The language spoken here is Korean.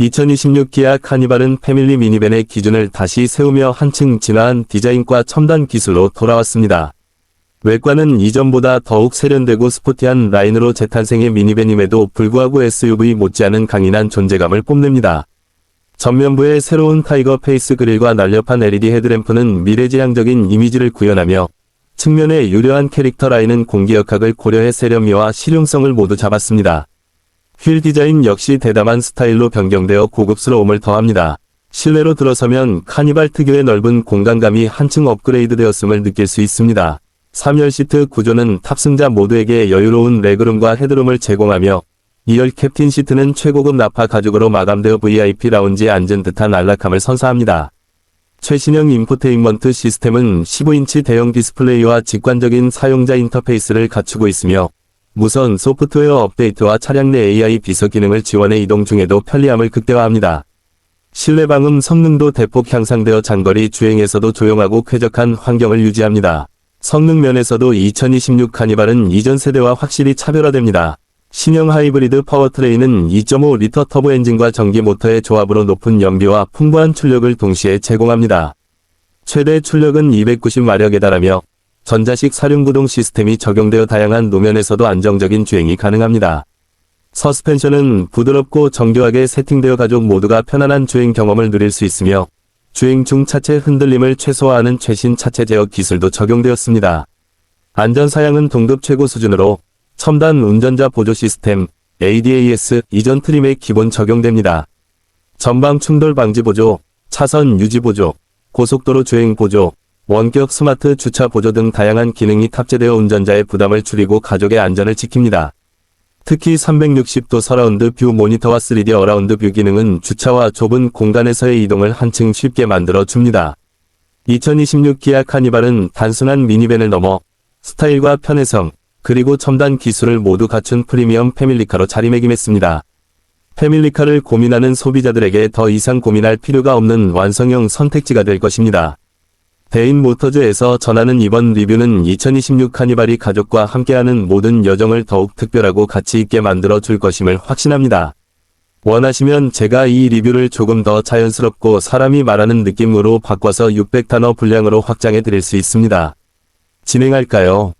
2026 기아 카니발은 패밀리 미니밴의 기준을 다시 세우며 한층 진화한 디자인과 첨단 기술로 돌아왔습니다. 외관은 이전보다 더욱 세련되고 스포티한 라인으로 재탄생의 미니밴임에도 불구하고 SUV 못지않은 강인한 존재감을 뽐냅니다. 전면부의 새로운 타이거 페이스 그릴과 날렵한 LED 헤드램프는 미래지향적인 이미지를 구현하며 측면의 유려한 캐릭터 라인은 공기역학을 고려해 세련미와 실용성을 모두 잡았습니다. 휠 디자인 역시 대담한 스타일로 변경되어 고급스러움을 더합니다. 실내로 들어서면 카니발 특유의 넓은 공간감이 한층 업그레이드 되었음을 느낄 수 있습니다. 3열 시트 구조는 탑승자 모두에게 여유로운 레그룸과 헤드룸을 제공하며 2열 캡틴 시트는 최고급 나파 가죽으로 마감되어 VIP 라운지에 앉은 듯한 안락함을 선사합니다. 최신형 인포테인먼트 시스템은 15인치 대형 디스플레이와 직관적인 사용자 인터페이스를 갖추고 있으며 무선 소프트웨어 업데이트와 차량 내 AI 비서 기능을 지원해 이동 중에도 편리함을 극대화합니다. 실내 방음 성능도 대폭 향상되어 장거리 주행에서도 조용하고 쾌적한 환경을 유지합니다. 성능 면에서도 2026 카니발은 이전 세대와 확실히 차별화됩니다. 신형 하이브리드 파워트레인은 2.5리터 터보 엔진과 전기 모터의 조합으로 높은 연비와 풍부한 출력을 동시에 제공합니다. 최대 출력은 290마력에 달하며 전자식 사륜구동 시스템이 적용되어 다양한 노면에서도 안정적인 주행이 가능합니다. 서스펜션은 부드럽고 정교하게 세팅되어 가족 모두가 편안한 주행 경험을 누릴 수 있으며 주행 중 차체 흔들림을 최소화하는 최신 차체 제어 기술도 적용되었습니다. 안전사양은 동급 최고 수준으로 첨단 운전자 보조 시스템 ADAS 이전 트림에 기본 적용됩니다. 전방 충돌 방지 보조, 차선 유지 보조, 고속도로 주행 보조, 원격 스마트 주차 보조 등 다양한 기능이 탑재되어 운전자의 부담을 줄이고 가족의 안전을 지킵니다. 특히 360도 서라운드 뷰 모니터와 3D 어라운드 뷰 기능은 주차와 좁은 공간에서의 이동을 한층 쉽게 만들어 줍니다. 2026 기아 카니발은 단순한 미니밴을 넘어 스타일과 편의성, 그리고 첨단 기술을 모두 갖춘 프리미엄 패밀리카로 자리매김했습니다. 패밀리카를 고민하는 소비자들에게 더 이상 고민할 필요가 없는 완성형 선택지가 될 것입니다. 대인 모터즈에서 전하는 이번 리뷰는 2026 카니발이 가족과 함께하는 모든 여정을 더욱 특별하고 가치 있게 만들어 줄 것임을 확신합니다. 원하시면 제가 이 리뷰를 조금 더 자연스럽고 사람이 말하는 느낌으로 바꿔서 600단어 분량으로 확장해 드릴 수 있습니다. 진행할까요?